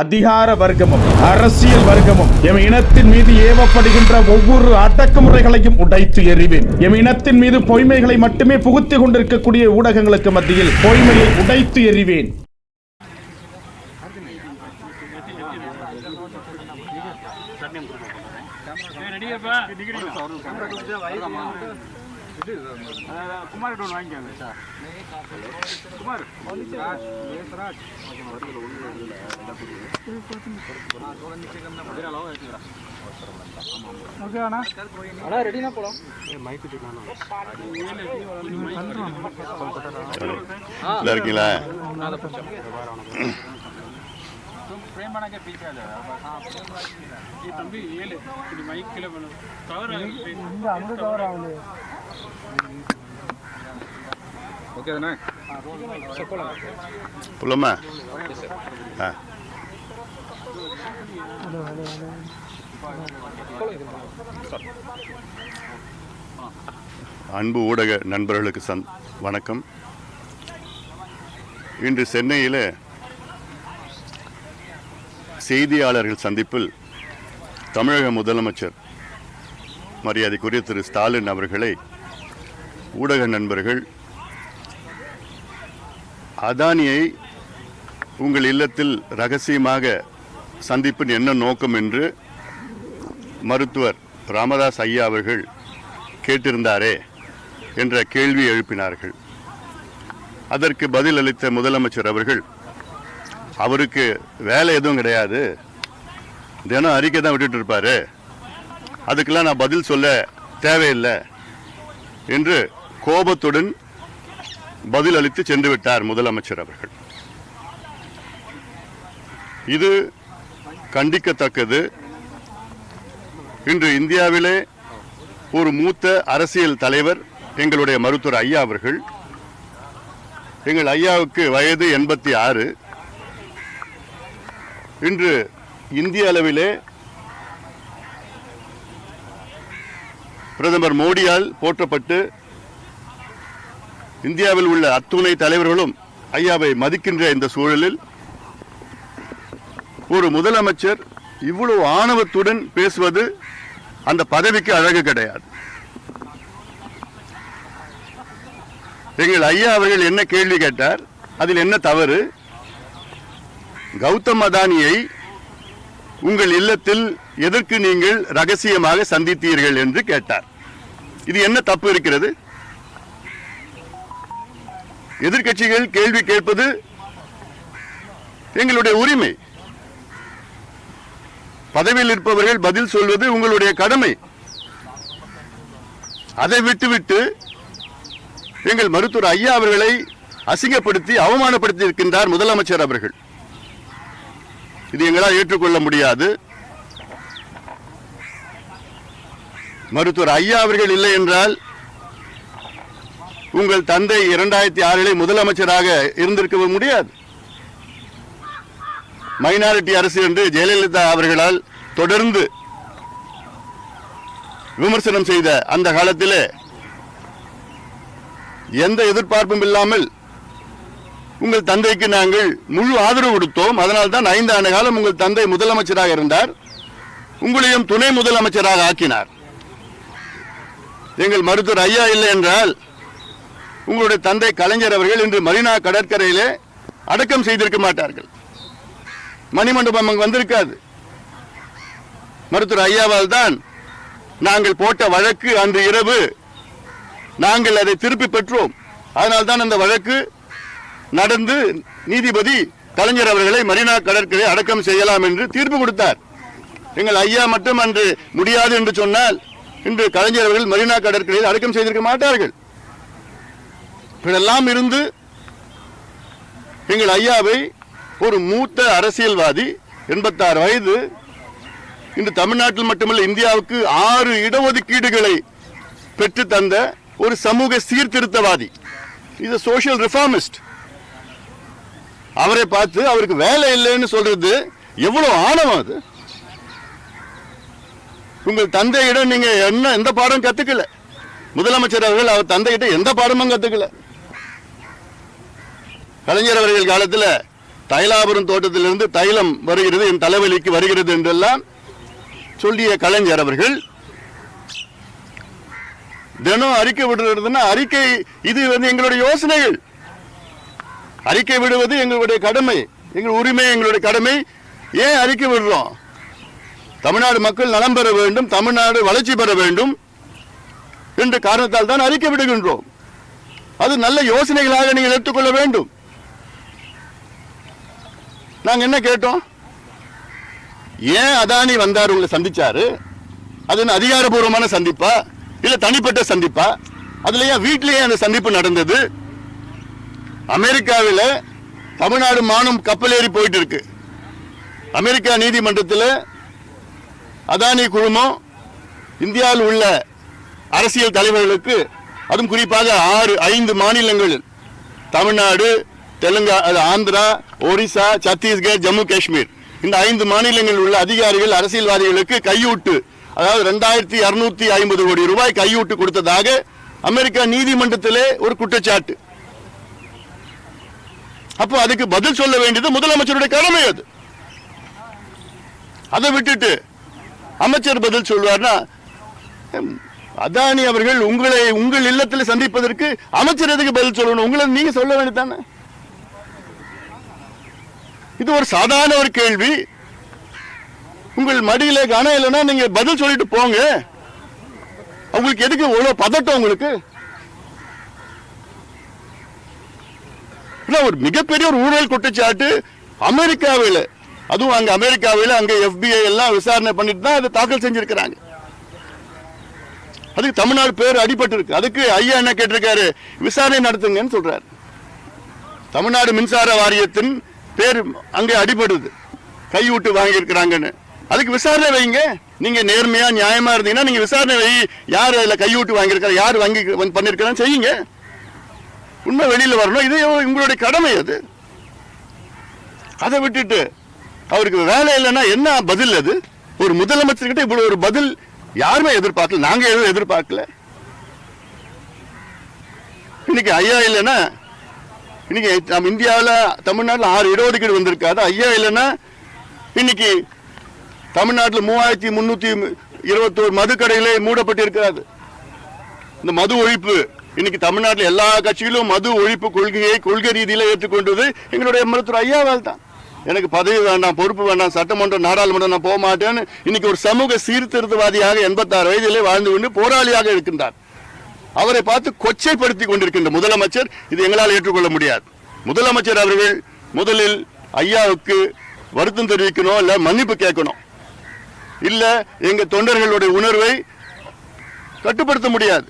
அதிகார வர்க்கமும் அரசியல் வர்க்கமும் எம் இனத்தின் மீது ஏவப்படுகின்ற ஒவ்வொரு அடக்குமுறைகளையும் உடைத்து எறிவேன். எம் இனத்தின் மீது பொய்மைகளை மட்டுமே புகுத்திக் கொண்டிருக்கக்கூடிய ஊடகங்களுக்கு மத்தியில் பொய்மையை உடைத்து எறிவேன். குமார் ஒன்று வாங்கிக்கோங்க சார் குமார் ஓகே அண்ணா அண்ணா ரெடினா போலாம் நல்லா இருக்கீங்களா ಫ್ರೇಮ್ ಮಾಡಕ್ಕೆ ಪೀಸ್ ಅದ ಈ ತಂಬಿ ಏಳು ಇದು ಮೈಕ್ ಕಿಲೋ ಕವರ್ ಅಂದು ಕವರ್ ಆಗಿದೆ ஓகேதாண்ணே ah. அன்பு ஊடக நண்பர்களுக்கு சந் வணக்கம். இன்று சென்னையில் செய்தியாளர்கள் சந்திப்பில் தமிழக முதலமைச்சர் மரியாதைக்குரிய திரு ஸ்டாலின் அவர்களை ஊடக நண்பர்கள் அதானியை உங்கள் இல்லத்தில் ரகசியமாக சந்திப்பின் என்ன நோக்கம் என்று மருத்துவர் ராமதாஸ் ஐயா அவர்கள் கேட்டிருந்தாரே என்ற கேள்வி எழுப்பினார்கள். அதற்கு பதில் அளித்த முதலமைச்சர் அவர்கள் அவருக்கு வேலை எதுவும் கிடையாது. தினம் அறிக்கை தான் விட்டுட்டு இருப்பாரு. அதுக்கெல்லாம் நான் பதில் சொல்ல தேவையில்லை என்று கோபத்துடன் பதில் அளித்து சென்று விட்டார் முதலமைச்சர் அவர்கள். இது கண்டிக்கத்தக்கது. இன்று இந்தியாவிலே ஒரு மூத்த அரசியல் தலைவர் எங்களுடைய மருத்துவர் ஐயா அவர்கள். எங்கள் ஐயாவுக்கு வயது எண்பத்தி ஆறு. இன்று இந்திய அளவிலே பிரதமர் மோடியால் போற்றப்பட்டு இந்தியாவில் உள்ள அத்துணை தலைவர்களும் ஐயாவை மதிக்கின்ற இந்த சூழலில் ஒரு முதலமைச்சர் இவ்வளவு ஆணவத்துடன் பேசுவது அந்த பதவிக்கு அழகு கிடையாது. எங்கள் ஐயா அவர்கள் என்ன கேள்வி கேட்டார்? அதில் என்ன தவறு? கௌதம் அதானியை உங்கள் இல்லத்தில் எதற்கு நீங்கள் ரகசியமாக சந்தித்தீர்கள் என்று கேட்டார். இது என்ன தப்பு இருக்கிறது? எதிர்கட்சிகள் கேள்வி கேட்பது எங்களுடைய உரிமை. பதவியில் இருப்பவர்கள் பதில் சொல்வது உங்களுடைய கடமை. அதை விட்டுவிட்டு எங்கள் மருத்துவர் ஐயா அவர்களை அசிங்கப்படுத்தி அவமானப்படுத்தி இருக்கின்றார் முதலமைச்சர் அவர்கள். இது எங்களால் ஏற்றுக்கொள்ள முடியாது. மருத்துவர் ஐயா அவர்கள் இல்லை என்றால் உங்கள் தந்தை இரண்டாயிரத்தி ஆறிலே முதலமைச்சராக இருந்திருக்க முடியாது. மைனாரிட்டி அரசு என்று ஜெயலலிதா அவர்களால் தொடர்ந்து விமர்சனம் செய்த அந்த காலத்திலே எந்த எதிர்பார்ப்பும் இல்லாமல் உங்கள் தந்தைக்கு நாங்கள் முழு ஆதரவு கொடுத்தோம். அதனால் தான் ஐந்து ஆண்டு காலம் உங்கள் தந்தை முதலமைச்சராக இருந்தார். உங்களையும் துணை முதலமைச்சராக ஆக்கினார். எங்கள் மருத்துவர் ஐயா இல்லை என்றால் உங்களுடைய தந்தை கலைஞர் அவர்கள் இன்று மரினா கடற்கரையிலே அடக்கம் செய்திருக்க மாட்டார்கள். மணிமண்டபம் அங்கு வந்திருக்காது. மருத்துவர் ஐயாவால் தான் நாங்கள் போட்ட வழக்கு அன்று இரவு நாங்கள் அதை திருப்பி பெற்றோம். அதனால் தான் அந்த வழக்கு நடந்து நீதிபதி கலைஞர் அவர்களை மரினா கடற்கரை அடக்கம் செய்யலாம் என்று தீர்ப்பு கொடுத்தார். எங்கள் ஐயா மட்டும் அன்று முடியாது என்று சொன்னால் இன்று கலைஞர் அவர்கள் மரினா கடற்கரையில் அடக்கம் செய்திருக்க மாட்டார்கள். இப்படியெல்லாம் இருந்து எங்கள் ஐயாவை ஒரு மூத்த அரசியல்வாதி எண்பத்தாறு வயது இன்று தமிழ்நாட்டில் மட்டுமல்ல இந்தியாவுக்கு ஆறு இடஒதுக்கீடுகளை பெற்று தந்த ஒரு சமூக சீர்திருத்தவாதி. இது சோஷியல் ரிஃபார்மிஸ்ட் அவரை பார்த்து அவருக்கு வேலை இல்லைன்னு சொல்றது எவ்வளவு ஆணவம் அது? உங்கள் தந்தையிடம் நீங்க என்ன எந்த பாடம் கத்துக்கல? முதலமைச்சர் அவர்கள் அவர் தந்தையிட்ட எந்த பாடமும் கத்துக்கல. கலைஞர் அவர்கள் காலத்தில் தைலாபுரம் தோட்டத்திலிருந்து தைலம் வருகிறது என் தலைவலிக்கு வருகிறது என்றெல்லாம் சொல்லிய கலைஞர் அவர்கள் தினம் அறிக்கை விடுறதுன்னா அறிக்கை இது வந்து எங்களுடைய யோசனைகள். அறிக்கை விடுவது எங்களுடைய கடமை எங்கள் உரிமை எங்களுடைய கடமை. ஏன் அறிக்கை விடுறோம்? தமிழ்நாடு மக்கள் நலம் பெற வேண்டும் தமிழ்நாடு வளர்ச்சி பெற வேண்டும் என்ற காரணத்தால் தான் அறிக்கை விடுகின்றோம். அது நல்ல யோசனைகளாக நீங்கள் எடுத்துக்கொள்ள வேண்டும். நாங்க என்ன கேட்டோம்? ஏன் அதானி வந்தார் உங்களை சந்திச்சாரு? அது அதிகாரபூர்வமான சந்திப்பா? இல்ல தனிப்பட்ட சந்திப்பா? அதுல ஏன் வீட்டிலேயே அந்த சந்திப்பு நடந்தது? அமெரிக்காவில் தமிழ்நாடு மானம் கப்பல் ஏறி போயிட்டு இருக்கு அமெரிக்கா நீதிமன்றத்தில் அதானி குழுமம் இந்தியாவில் உள்ள அரசியல் தலைவர்களுக்கு அதுவும் குறிப்பாக ஆறு ஐந்து மாநிலங்களில் தமிழ்நாடு தெலுங்கா அது ஆந்திரா ஒரிசா சத்தீஸ்கர் ஜம்மு காஷ்மீர். இந்த ஐந்து மாநிலங்களில் உள்ள அதிகாரிகள் அரசியல்வாதிகளுக்கு கையூட்டு. அதாவது ரெண்டாயிரத்தி அறுநூத்தி ஐம்பது கோடி ரூபாய் கையூட்டு கொடுத்ததாக அமெரிக்கா நீதிமன்றத்திலே ஒரு குற்றச்சாட்டு. அப்போ அதுக்கு பதில் சொல்ல வேண்டியது முதலமைச்சருடைய கடமை அது. அதை விட்டுட்டு அமைச்சர் பதில் சொல்வார்னா அதானி அவர்கள் உங்களை உங்கள் இல்லத்தில் சந்திப்பதற்கு அமைச்சர் எதுக்கு பதில் சொல்லணும்? உங்களை நீங்க சொல்ல வேண்டியதானே இது ஒரு சாதாரண ஒரு கேள்வி. உங்கள் மடியில கனம் இல்லைன்னா நீங்க பதில் சொல்லிட்டு போங்க. உங்களுக்கு எதுக்கு இவ்வளவு பதட்டம் உங்களுக்கு? ஒரு மிகப்பெரிய ஒரு ஊழல் குற்றச்சாட்டு அமெரிக்காவில். அதுவும் அங்க அமெரிக்காவில் அங்க எஃபிஐ எல்லாம் விசாரணை பண்ணிட்டு தான் அதை தாக்கல் செஞ்சிருக்கிறாங்க. அதுக்கு தமிழ்நாடு பேர் அடிபட்டு இருக்கு அதுக்கு ஐயா என்ன கேட்டிருக்காரு? விசாரணை நடத்துங்கன்னு சொல்றாரு. தமிழ்நாடு மின்சார வாரியத்தின் பேர் அங்கே அடிபடுது. கைவிட்டு வாங்கியிருக்கிறாங்கன்னு. அதுக்கு விசாரணை வைங்க. நீங்க நேர்மையா நியாயமா இருந்தீங்கன்னா நீங்க விசாரணை வை. யார் அதில் கையூட்டு வாங்கியிருக்காரு யார் வாங்கி பண்ணிருக்கிறான்னு செய்யுங்க. உண்மை வெளியில் வரணும். இது உங்களுடைய கடமை அது. அதை விட்டுட்டு அவருக்கு வேலை இல்லைன்னா என்ன பதில் அது? ஒரு முதலமைச்சர்கிட்ட இப்படி ஒரு பதில் யாருமே எதிர்பார்க்கல. நாங்க எதுவும் எதிர்பார்க்கல. இன்னைக்கு ஐயா இல்லைன்னா இன்னைக்கு நம்ம இந்தியாவில் தமிழ்நாட்டில் ஆறு இடஒதுக்கீடு வந்திருக்காது ஐயா இல்லைன்னா இன்னைக்கு தமிழ்நாட்டில் மூவாயிரத்தி முந்நூற்றி இருபத்தோரு மது கடைகளே மூடப்பட்டிருக்காது இந்த மது ஒழிப்பு இன்னைக்கு தமிழ்நாட்டில் எல்லா கட்சிகளும் மது ஒழிப்பு கொள்கையை கொள்கை ரீதியில் ஏற்றுக்கொண்டது எங்களுடைய மருத்துவர் ஐயாவால் தான். எனக்கு பதவி வேண்டாம் பொறுப்பு வேண்டாம் சட்டமன்றம் நாடாளுமன்றம் நான் போக மாட்டேன்னு இன்னைக்கு ஒரு சமூக சீர்திருத்தவாதியாக எண்பத்தாறு வயதிலே வாழ்ந்து கொண்டு போராளியாக இருக்கின்றார். அவரை பார்த்து கொச்சைப்படுத்தி கொண்டிருக்கின்ற முதலமைச்சர் இது எங்களால் ஏற்றுக்கொள்ள முடியாது. முதலமைச்சர் அவர்கள் முதலில் ஐயாவுக்கு வருத்தம் தெரிவிக்கணும் இல்லை மன்னிப்பு கேட்கணும். இல்லை எங்கள் தொண்டர்களுடைய உணர்வை கட்டுப்படுத்த முடியாது.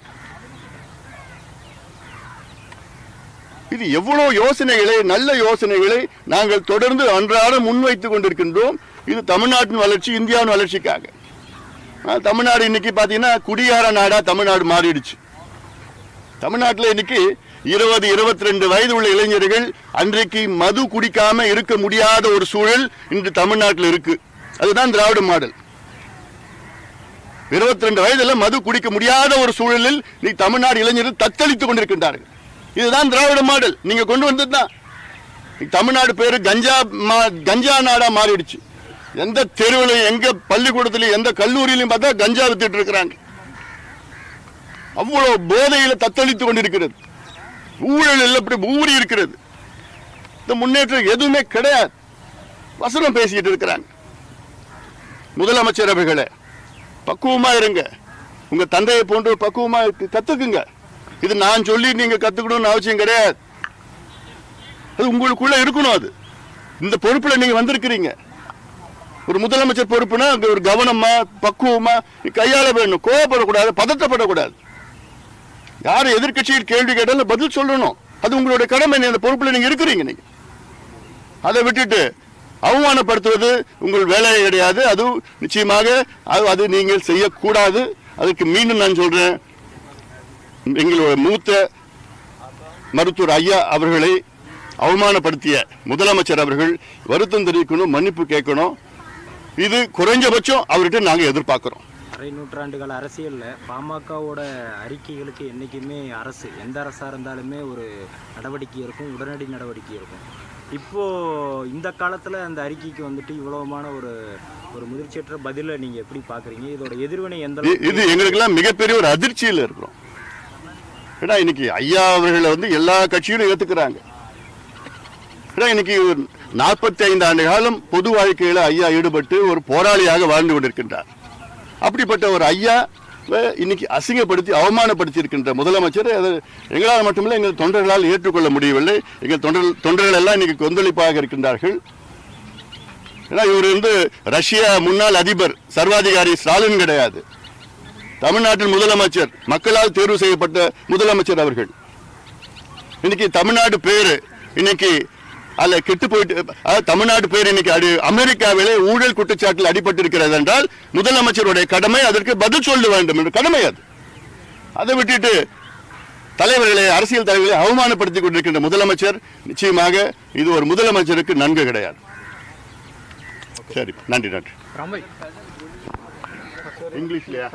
இது எவ்வளோ யோசனைகளை நல்ல யோசனைகளை நாங்கள் தொடர்ந்து அன்றாடம் முன்வைத்துக் கொண்டிருக்கின்றோம். இது தமிழ்நாட்டின் வளர்ச்சி இந்தியாவின் வளர்ச்சிக்காக. தமிழ்நாடு இன்னைக்கு பார்த்தீங்கன்னா குடியார நாடாக தமிழ்நாடு மாறிடுச்சு. தமிழ்நாட்டில் இன்னைக்கு இருபது இருபத்தி ரெண்டு வயது உள்ள இளைஞர்கள் அன்றைக்கு மது குடிக்காம இருக்க முடியாத ஒரு சூழல் இன்று தமிழ்நாட்டில் இருக்கு. அதுதான் திராவிட மாடல். இருபத்தி ரெண்டு வயதுல மது குடிக்க முடியாத ஒரு சூழலில் நீ தமிழ்நாடு இளைஞர்கள் தத்தளித்துக் கொண்டிருக்கின்றார்கள். இதுதான் திராவிட மாடல். நீங்க கொண்டு வந்தது தான் தமிழ்நாடு பேரு கஞ்சா மா- கஞ்சா நாடா மாறிடுச்சு. எந்த தெருவிலையும் எங்க பள்ளிக்கூடத்திலையும் எந்த கல்லூரியிலையும் பார்த்தா கஞ்சா வித்துட்டு இருக்கிறாங்க. அவ்வளவு போதையில தத்தளித்துக் கொண்டிருக்கிறது. ஊழல் அப்படி ஊறி இருக்கிறது. இந்த முன்னேற்றம் எதுவுமே கிடையாது. வசனம் பேசிக்கிட்டு இருக்கிறாங்க. முதலமைச்சர் அவர்களே பக்குவமா இருங்க. உங்க தந்தையை போன்று பக்குவமா இருக்கு கத்துக்குங்க. இது நான் சொல்லி நீங்க கத்துக்கணும்னு அவசியம் கிடையாது. அது உங்களுக்குள்ள இருக்கணும் அது. இந்த பொறுப்புல நீங்க வந்திருக்கிறீங்க. ஒரு முதலமைச்சர் பொறுப்புனா ஒரு கவனமா பக்குவமா கையாள வேணும். கோவப்படக்கூடாது பதட்டப்படக்கூடாது யார் எதிர்கட்சியில் கேள்வி கேட்டாலும் பதில் சொல்லணும். அது உங்களுடைய கடமை நீ அந்த பொறுப்பில் நீங்கள் இருக்கிறீங்க நீங்கள் அதை விட்டுட்டு அவமானப்படுத்துவது உங்கள் வேலை கிடையாது. அது நிச்சயமாக அது அது நீங்கள் செய்யக்கூடாது. அதுக்கு மீண்டும் நான் சொல்கிறேன் எங்களுடைய மூத்த மருத்துவர் ஐயா அவர்களை அவமானப்படுத்திய முதலமைச்சர் அவர்கள் வருத்தம் தெரிவிக்கணும் மன்னிப்பு கேட்கணும். இது குறைஞ்சபட்சம் அவர்கிட்ட நாங்கள் எதிர்பார்க்குறோம். அரை நூற்றாண்டுகள் அரசியலில் பாமகவோட அறிக்கைகளுக்கு என்றைக்குமே அரசு எந்த அரசாக இருந்தாலுமே ஒரு நடவடிக்கை இருக்கும் உடனடி நடவடிக்கை இருக்கும். இப்போ இந்த காலத்துல அந்த அறிக்கைக்கு வந்துட்டு இவ்வளவுமான ஒரு ஒரு முதிர்ச்சியற்ற பதிலை நீங்க எப்படி பாக்குறீங்க? இதோட எதிர்வினை எந்த இது எங்களுக்கெல்லாம் மிகப்பெரிய ஒரு அதிர்ச்சியில் இருக்கிறோம். ஏன்னா இன்னைக்கு ஐயா அவர்களை வந்து எல்லா கட்சியிலும் ஏத்துக்கிறாங்க. ஏன்னா இன்னைக்கு நாற்பத்தி ஐந்து ஆண்டு காலம் பொது வாழ்க்கையில ஐயா ஈடுபட்டு ஒரு போராளியாக வாழ்ந்து கொண்டிருக்கின்றார். அப்படிப்பட்ட ஒரு ஐயா இன்னைக்கு அசிங்கப்படுத்தி அவமானப்படுத்தி இருக்கின்ற முதலமைச்சர். அது எங்களால் மட்டுமில்லை எங்கள் தொண்டர்களால் ஏற்றுக்கொள்ள முடியவில்லை. எங்கள் தொண்டர்கள் தொண்டர்கள் எல்லாம் இன்னைக்கு கொந்தளிப்பாக இருக்கின்றார்கள். ஏன்னா இவர் வந்து ரஷ்யா முன்னாள் அதிபர் சர்வாதிகாரி ஸ்டாலின் கிடையாது. தமிழ்நாட்டின் முதலமைச்சர் மக்களால் தேர்வு செய்யப்பட்ட முதலமைச்சர் அவர்கள். இன்னைக்கு தமிழ்நாடு பேர் இன்னைக்கு அல்ல கெட்டு போயிட்டு அதாவது தமிழ்நாடு பேர் இன்னைக்கு அடி அமெரிக்காவிலே ஊழல் குற்றச்சாட்டில் அடிபட்டு இருக்கிறது என்றால் முதலமைச்சருடைய கடமை அதற்கு பதில் சொல்ல வேண்டும் என்ற கடமை அது. அதை விட்டுட்டு தலைவர்களை அரசியல் தலைவர்களை அவமானப்படுத்திக் கொண்டிருக்கின்ற முதலமைச்சர் நிச்சயமாக இது ஒரு முதலமைச்சருக்கு நன்கு கிடையாது. சரி நன்றி நன்றி. இங்கிலீஷ்லயா?